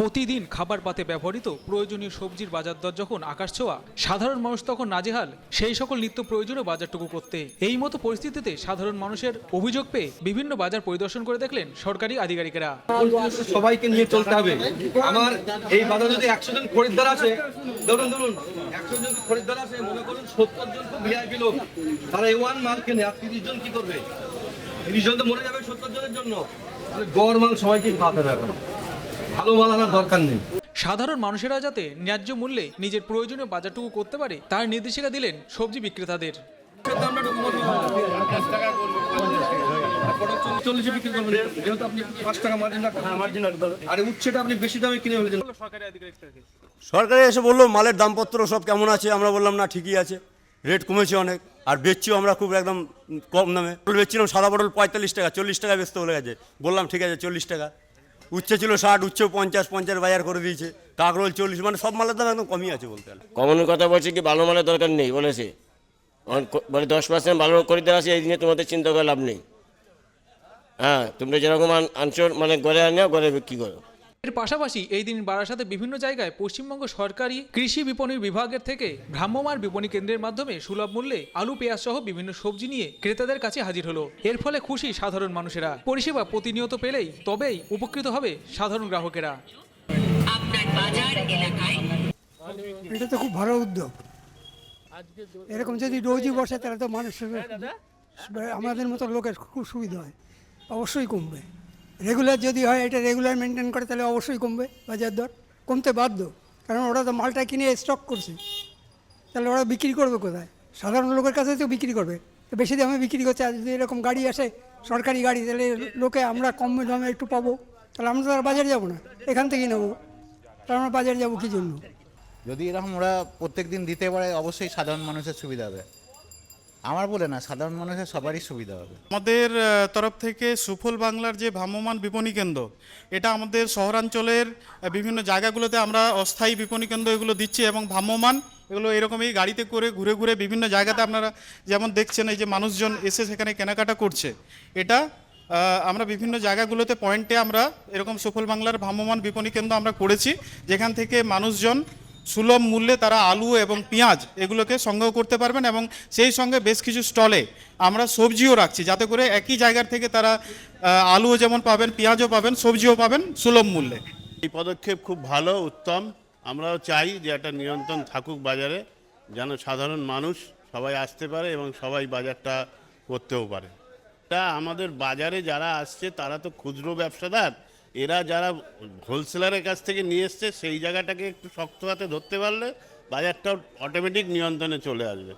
প্রতিদিন খাবার পাতে ব্যবহৃত প্রয়োজনীয় সবজির বাজার দর যখন আকাশ ছোঁয়া, সাধারণ মানুষ তখন নাজেহাল সেই সকল নিত্য প্রয়োজনীয় বাজারটুকু করতে। এই মতো পরিস্থিতিতে সাধারণ মানুষের অভিযোগ পেয়ে বিভিন্ন বাজার পরিদর্শন করে দেখলেন সরকারি আধিকারিকেরা। সবাইকে নিয়ে চলতে হবে। আমার এই বাজারে যদি একশো জন খরিদ্দার আছে ধরুন ধরুন, একশো জন খরিদ্দার আছে মনে করুন সত্তর জন ভিআইপি লোক, তারা এ ওয়ান মাল কেনে আর তিরিশ জন কি করবে? তিরিশ জন তো মরে যাবে সত্তর জনের জন্য। গড় মাল সবাইকে খাওয়াতে হবে। ভালো মাল আনার দরকার নেই। সাধারণ মানুষেরা যাতে ন্যায্য মূল্যে নিজের প্রয়োজনীয় বাজারটুকু করতে পারে তার নির্দেশিকা দিলেন সবজি বিক্রেতাদের। চল্লিশে বিক্রি করবেন। যেহেতু আপনি পাঁচ টাকা মার্জিন রাখেন আর উচ্ছেটা আপনি বেশি দামে কিনে ফেলেছেন। সরকারে এসে বলল মালের দামপত্র সব কেমন আছে? আমরা বললাম না ঠিকই আছে। রেট কমেছে অনেক। আর বেচছিও আমরা খুব একদম কম দামে। বেচছিলাম সাদা পটল পঁয়তাল্লিশ টাকা চল্লিশ টাকা বেচতে বলে গেছে। বললাম ঠিক আছে চল্লিশ টাকা। উচ্ছে ছিল ষাট, উচ্চ পঞ্চাশ পঞ্চাশ বাজার করে দিয়েছে। কাকরোল চল্লিশ মানে সব মালের দাম একদম কমই আছে বলতে গেলে। কমন কথা বলছে কি, ভালো মালের দরকার নেই, বলেছে। মানে বলে দশ পার্সেন্ট ভালো করে দেওয়া আছে, এই নিয়ে তোমাদের চিন্তা করে লাভ নেই। হ্যাঁ তোমরা যেরকম আন- আনছো মানে গড়ে আনো গড়ে বিক্রি করো। এর পাশাপাশি এই দিন বারাসাতে বিভিন্ন জায়গায় পশ্চিমবঙ্গ সরকারি কৃষি বিপণন বিভাগের থেকে ভ্রাম্যমাণ বিপণী কেন্দ্রের মাধ্যমে সুলভ মূল্যে আলু পেঁয়াজ সহ বিভিন্ন সবজি নিয়ে ক্রেতাদের কাছে হাজির হলো। এর ফলে খুশি সাধারণ মানুষেরা। পরিষেবা প্রতিনিয়ত পেলেই তবেই উপকৃত হবে সাধারণ গ্রাহকেরা। এটা তো খুব ভালো উদ্যোগ। এরকম যদি রোজই বসে তাহলে তো মানুষের আমাদের মতো লোকের খুব সুবিধা হয়। অবশ্যই কমবে। রেগুলার যদি হয়, এটা রেগুলার মেনটেন করে, তাহলে অবশ্যই কমবে বাজার দর। কমতে বাধ্য, কারণ ওরা তো মালটা কিনে স্টক করছে। তাহলে ওরা বিক্রি করবে কোথায়? সাধারণ লোকের কাছে তো বিক্রি করবে। বেশি দামে বিক্রি করছে, আর যদি এরকম গাড়ি আসে, সরকারি গাড়ি, তাহলে লোকে আমরা কম দামে একটু পাবো। তাহলে আমরা তো আর বাজারে যাব না, এখান থেকেই নেব। তাহলে আমরা বাজারে যাব কী জন্য? যদি এরকম ওরা প্রত্যেক দিন দিতে পারে, অবশ্যই সাধারণ মানুষের সুবিধা হবে। আমার বলে না, সাধারণ মানুষের সবারই সুবিধা হবে। আমাদের তরফ থেকে সুফল বাংলার যে ভ্রাম্যমান বিপণী কেন্দ্র, এটা আমাদের শহরাঞ্চলের বিভিন্ন জায়গাগুলোতে আমরা অস্থায়ী বিপণী কেন্দ্র এগুলো দিচ্ছি এবং ভ্রাম্যমান এগুলো এরকমই গাড়িতে করে ঘুরে ঘুরে বিভিন্ন জায়গাতে আপনারা যেমন দেখছেন, এই যে মানুষজন এসে সেখানে কেনাকাটা করছে। এটা আমরা বিভিন্ন জায়গাগুলোতে পয়েন্টে আমরা এরকম সুফল বাংলার ভ্রাম্যমান বিপণী কেন্দ্র আমরা করেছি, যেখান থেকে মানুষজন সুলভ মূল্যে তারা আলু এবং পেঁয়াজ এগুলোকে সংগ্রহ করতে পারবেন এবং সেই সঙ্গে বেশ কিছু স্টলে আমরা সবজিও রাখছি। যাতে করে একই জায়গার থেকে তারা আলুও যেমন পাবেন, পেঁয়াজও পাবেন, সবজিও পাবেন সুলভ মূল্যে। এই পদক্ষেপ খুব ভালো, উত্তম। আমরাও চাই যে একটা নিয়ন্ত্রণ থাকুক বাজারে, যেন সাধারণ মানুষ সবাই আসতে পারে এবং সবাই বাজারটা করতেও পারে। তা আমাদের বাজারে যারা আসছে, তারা তো ক্ষুদ্র ব্যবসাদার এরা যারা হোলসেলারের কাছ থেকে নিয়ে এসছে, সেই জায়গাটাকে একটু শক্ত হাতে ধরতে পারলে বাজারটা অটোমেটিক নিয়ন্ত্রণে চলে আসবে।